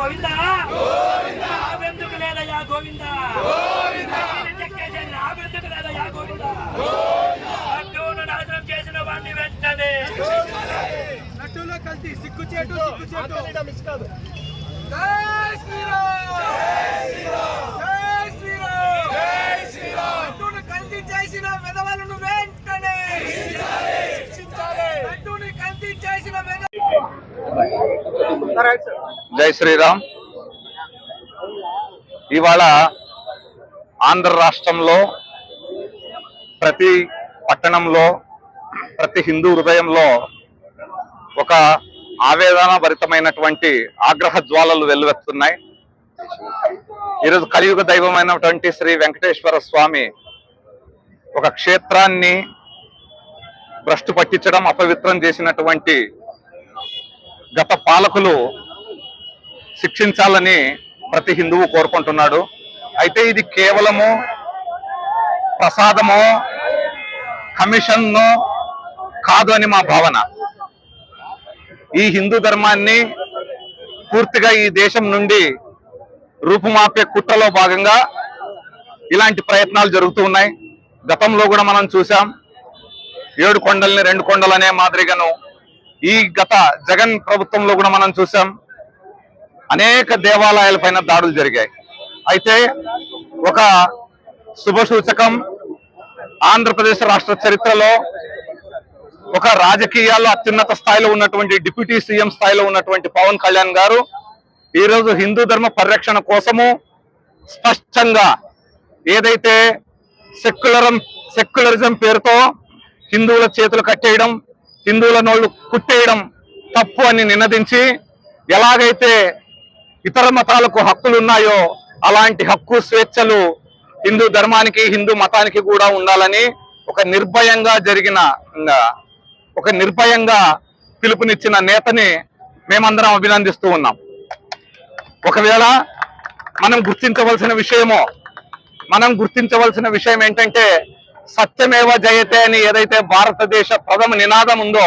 గోవింద? ఆవెందుకు లేదయ్యా గోవింద? చెక్కేసి ఆవెందుకు లేదయ్యా గోవింద? అడ్డూను నాశనం చేసిన వాడిని వెంటనే. నటులో కల్తీ సిగ్గు చేటు సిగ్గు చేటు. జై శ్రీరామ్. జై శ్రీరామ్. జై శ్రీరామ్. నటును కల్తీ చేసిన విధవలను వెంటనే నటుని కల్తీ చేసిన విధ జై శ్రీరామ్. ఇవాళ ఆంధ్ర రాష్ట్రంలో ప్రతి పట్టణంలో ప్రతి హిందూ హృదయంలో ఒక ఆవేదన భరితమైనటువంటి ఆగ్రహ జ్వాలలు వెల్లువెత్తున్నాయి. ఈరోజు కలియుగ దైవమైనటువంటి శ్రీ వెంకటేశ్వర స్వామి ఒక క్షేత్రాన్ని భ్రష్టు పట్టించడం అపవిత్రం చేసినటువంటి గత పాలకులు శిక్షించాలని ప్రతి హిందువు కోరుకుంటున్నాడు. అయితే ఇది కేవలము ప్రసాదమో కమిషన్నో కాదు అని మా భావన. ఈ హిందూ ధర్మాన్ని పూర్తిగా ఈ దేశం నుండి రూపుమాపే కుట్రలో భాగంగా ఇలాంటి ప్రయత్నాలు జరుగుతూ ఉన్నాయి. గతంలో కూడా మనం చూసాం ఏడు కొండల్ని రెండు కొండలు అనే మాదిరిగాను ఈ గత జగన్ ప్రభుత్వంలో కూడా మనం చూసాం అనేక దేవాలయాలపైన దాడులు జరిగాయి. అయితే ఒక శుభ సూచకం ఆంధ్రప్రదేశ్ రాష్ట్ర చరిత్రలో ఒక రాజకీయాల్లో అత్యున్నత స్థాయిలో ఉన్నటువంటి డిప్యూటీ సీఎం స్థాయిలో ఉన్నటువంటి పవన్ కళ్యాణ్ గారు ఈరోజు హిందూ ధర్మ పరిరక్షణ కోసము స్పష్టంగా ఏదైతే సెక్యులరం సెక్యులరిజం పేరుతో హిందువుల చేతులు కట్టేయడం హిందువుల నోళ్ళు కుట్టేయడం తప్పు అని నినదించి ఎలాగైతే ఇతర మతాలకు హక్కులు ఉన్నాయో అలాంటి హక్కు స్వేచ్ఛలు హిందూ ధర్మానికి హిందూ మతానికి కూడా ఉండాలని ఒక నిర్భయంగా జరిగిన ఒక నిర్భయంగా పిలుపునిచ్చిన నేతని మేమందరం అభినందిస్తూ ఉన్నాం. ఒకవేళ మనం గుర్తించవలసిన విషయమో మనం గుర్తించవలసిన విషయం ఏంటంటే సత్యమేవ జయతే అని ఏదైతే భారతదేశ ప్రథమ నినాదం ఉందో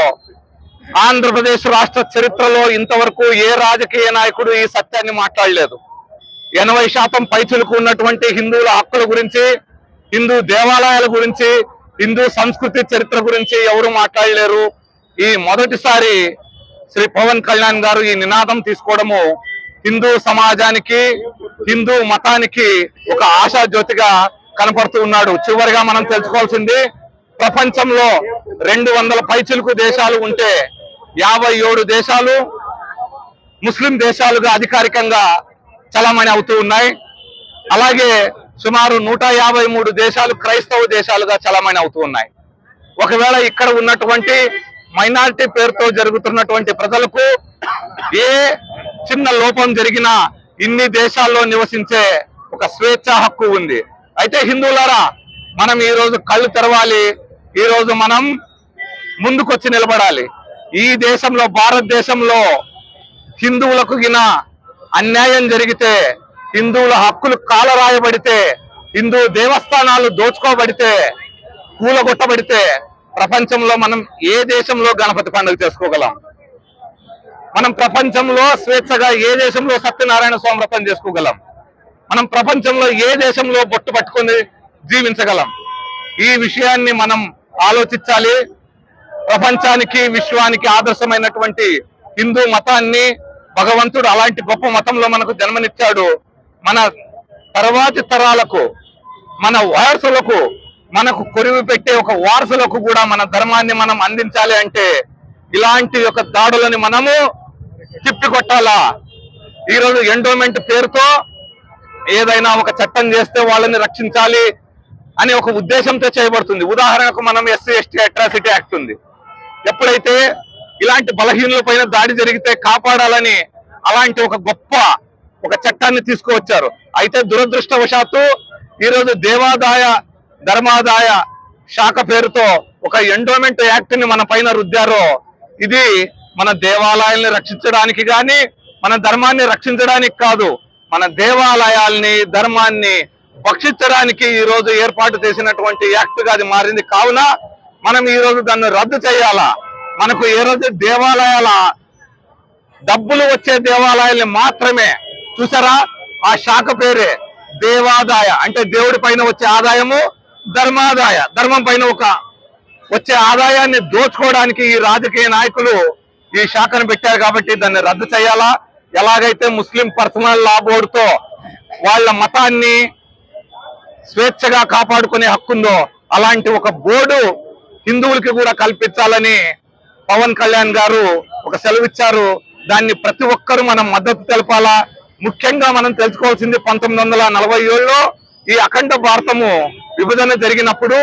ఆంధ్రప్రదేశ్ రాష్ట్ర చరిత్రలో ఇంతవరకు ఏ రాజకీయ నాయకుడు ఈ సత్యాన్ని మాట్లాడలేదు. ఎనభై శాతం పైచులకు ఉన్నటువంటి హిందువుల హక్కుల గురించి హిందూ దేవాలయాల గురించి హిందూ సంస్కృతి చరిత్ర గురించి ఎవరు మాట్లాడలేరు. ఈ మొదటిసారి శ్రీ పవన్ కళ్యాణ్ గారు ఈ నినాదం తీసుకోవడము హిందూ సమాజానికి హిందూ మతానికి ఒక ఆశా జ్యోతిగా కనపడుతూ ఉన్నాడు. చివరిగా మనం తెలుసుకోవాల్సింది ప్రపంచంలో రెండు వందల పైచులకు దేశాలు ఉంటే యాభై ఏడు దేశాలు ముస్లిం దేశాలుగా అధికారికంగా చలామణి అవుతూ ఉన్నాయి. అలాగే సుమారు నూట యాభై మూడు దేశాలు క్రైస్తవ దేశాలుగా చలామణి అవుతూ ఉన్నాయి. ఒకవేళ ఇక్కడ ఉన్నటువంటి మైనారిటీ పేరుతో జరుగుతున్నటువంటి ప్రజలకు ఏ చిన్న లోపం జరిగినా ఇన్ని దేశాల్లో నివసించే ఒక స్వేచ్ఛ హక్కు ఉంది. అయితే హిందువులారా మనం ఈరోజు కళ్ళు తెరవాలి ఈరోజు మనం ముందుకొచ్చి నిలబడాలి. ఈ దేశంలో భారతదేశంలో హిందువులకు గిన అన్యాయం జరిగితే హిందువుల హక్కులు కాలరాయబడితే హిందూ దేవస్థానాలు దోచుకోబడితే కూలగొట్టబడితే ప్రపంచంలో మనం ఏ దేశంలో గణపతి పండుగ చేసుకోగలం? మనం ప్రపంచంలో స్వేచ్ఛగా ఏ దేశంలో సత్యనారాయణ స్వామి వ్రతం చేసుకోగలం? మనం ప్రపంచంలో ఏ దేశంలో బొట్టు పట్టుకొని జీవించగలం? ఈ విషయాన్ని మనం ఆలోచించాలి. ప్రపంచానికి విశ్వానికి ఆదర్శమైనటువంటి హిందూ మతాన్ని భగవంతుడు అలాంటి గొప్ప మతంలో మనకు జన్మనిచ్చాడు. మన తర్వాతి తరాలకు మన వారసులకు మనకు కొరివి పెట్టే ఒక వారసులకు కూడా మన ధర్మాన్ని మనం అందించాలి అంటే ఇలాంటి యొక్క దాడులని మనము తిప్పికొట్టాలా ఈరోజు ఎండోమెంట్ పేరుతో ఏదైనా ఒక చట్టం చేస్తే వాళ్ళని రక్షించాలి. అని ఒక ఉద్దేశంతో చేయబడుతుంది. ఉదాహరణకు మనం ఎస్సీ ఎస్టీ అట్రాసిటీ యాక్ట్ ఉంది. ఎప్పుడైతే ఇలాంటి బలహీనుల పైన దాడి జరిగితే కాపాడాలని అలాంటి ఒక గొప్ప ఒక చట్టాన్ని తీసుకువచ్చారు. అయితే దురదృష్టవశాత్తు ఈరోజు దేవాదాయ ధర్మాదాయ శాఖ పేరుతో ఒక ఎండోమెంట్ యాక్ట్ని మన పైన రుద్దారు ఇది మన దేవాలయాల్ని రక్షించడానికి కానీ మన ధర్మాన్ని రక్షించడానికి కాదు మన దేవాలయాల్ని ధర్మాన్ని భక్షించడానికి ఈ రోజు ఏర్పాటు చేసినటువంటి యాక్ట్గా అది మారింది. కావున మనం ఈ రోజు దాన్ని రద్దు చేయాలా? మనకు ఏ రోజు దేవాలయాల డబ్బులు వచ్చే దేవాలయాల్ని మాత్రమే చూసారా? ఆ శాఖ పేరే దేవాదాయ అంటే దేవుడి పైన వచ్చే ఆదాయము ధర్మాదాయ ధర్మం పైన ఒక వచ్చే ఆదాయాన్ని దోచుకోవడానికి ఈ రాజకీయ నాయకులు ఈ శాఖను పెట్టారు కాబట్టి దాన్ని రద్దు చేయాలా? ఎలాగైతే ముస్లిం పర్సనల్ లా బోర్డుతో వాళ్ళ మతాన్ని స్వేచ్ఛగా కాపాడుకునే హక్కుందో అలాంటి ఒక బోర్డు హిందువులకి కూడా కల్పించాలని పవన్ కళ్యాణ్ గారు ఒక సెలవిచ్చారు. దాన్ని ప్రతి ఒక్కరూ మనం మద్దతు తెలపాలా? ముఖ్యంగా మనం తెలుసుకోవాల్సింది పంతొమ్మిది వందల నలభై ఏడులో ఈ అఖండ భారతము విభజన జరిగినప్పుడు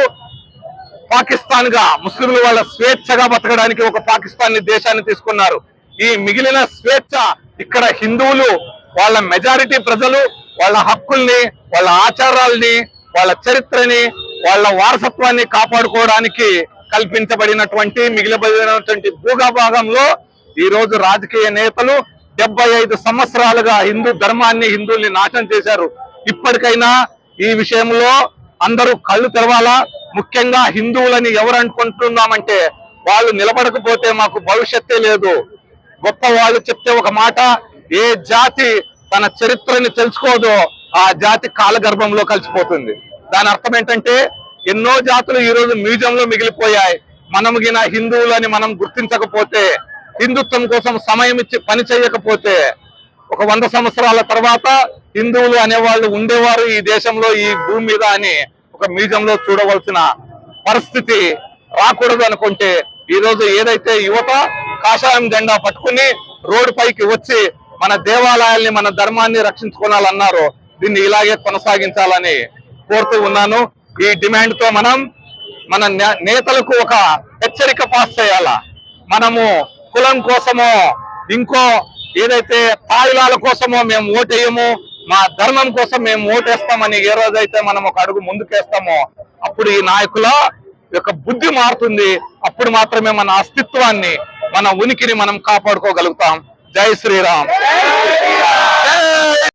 పాకిస్తాన్గా ముస్లింలు వాళ్ళ స్వేచ్ఛగా బతకడానికి ఒక పాకిస్తాన్ దేశాన్ని తీసుకున్నారు. ఈ మిగిలిన స్వేచ్ఛ ఇక్కడ హిందువులు వాళ్ళ మెజారిటీ ప్రజలు వాళ్ళ హక్కుల్ని వాళ్ళ ఆచారాల్ని వాళ్ళ చరిత్రని వాళ్ళ వారసత్వాన్ని కాపాడుకోవడానికి కల్పించబడినటువంటి మిగిలిబడినటువంటి భూగభాగంలో ఈరోజు రాజకీయ నేతలు డెబ్బై ఐదు సంవత్సరాలుగా హిందూ ధర్మాన్ని హిందువుల్ని నాశనం చేశారు. ఇప్పటికైనా ఈ విషయంలో అందరూ కళ్ళు తెరవాలా? ముఖ్యంగా హిందువులని ఎవరు అనుకుంటున్నామంటే వాళ్ళు నిలబడకపోతే మాకు భవిష్యత్తే లేదు. గొప్ప వాళ్ళు చెప్తే ఒక మాట ఏ జాతి తన చరిత్రని తెలుసుకోదో ఆ జాతి కాలగర్భంలో కలిసిపోతుంది. దాని అర్థం ఏంటంటే ఎన్నో జాతులు ఈ రోజు మిగిలిపోయాయి. మనం గిన హిందువులని మనం గుర్తించకపోతే హిందుత్వం కోసం సమయం ఇచ్చి పని చేయకపోతే ఒక వంద సంవత్సరాల తర్వాత హిందువులు అనేవాళ్ళు ఉండేవారు ఈ దేశంలో ఈ భూమి మీద అని ఒక మ్యూజియంలో చూడవలసిన పరిస్థితి రాకూడదు అనుకుంటే ఈ రోజు ఏదైతే యువత కాషాయం జెండా పట్టుకుని రోడ్డు పైకి వచ్చి మన దేవాలయాల్ని మన ధర్మాన్ని రక్షించుకోవాలన్నారో దీన్ని ఇలాగే కొనసాగించాలని కోరుతూ ఉన్నాను. ఈ డిమాండ్తో మనం మన నే- నేతలకు ఒక హెచ్చరిక పాస్ చేయాలా? మనము కులం కోసమో ఇంకో ఏదైతే తాయిలాల కోసమో మేము ఓటేయము మా ధర్మం కోసం మేము ఓటేస్తామని ఏ రోజైతే మనం ఒక అడుగు ముందుకేస్తామో అప్పుడు ఈ నాయకుల యొక్క బుద్ధి మారుతుంది. అప్పుడు మాత్రమే మన అస్తిత్వాన్ని మన ఉనికిని మనం కాపాడుకోగలుగుతాం. జై శ్రీరామ్.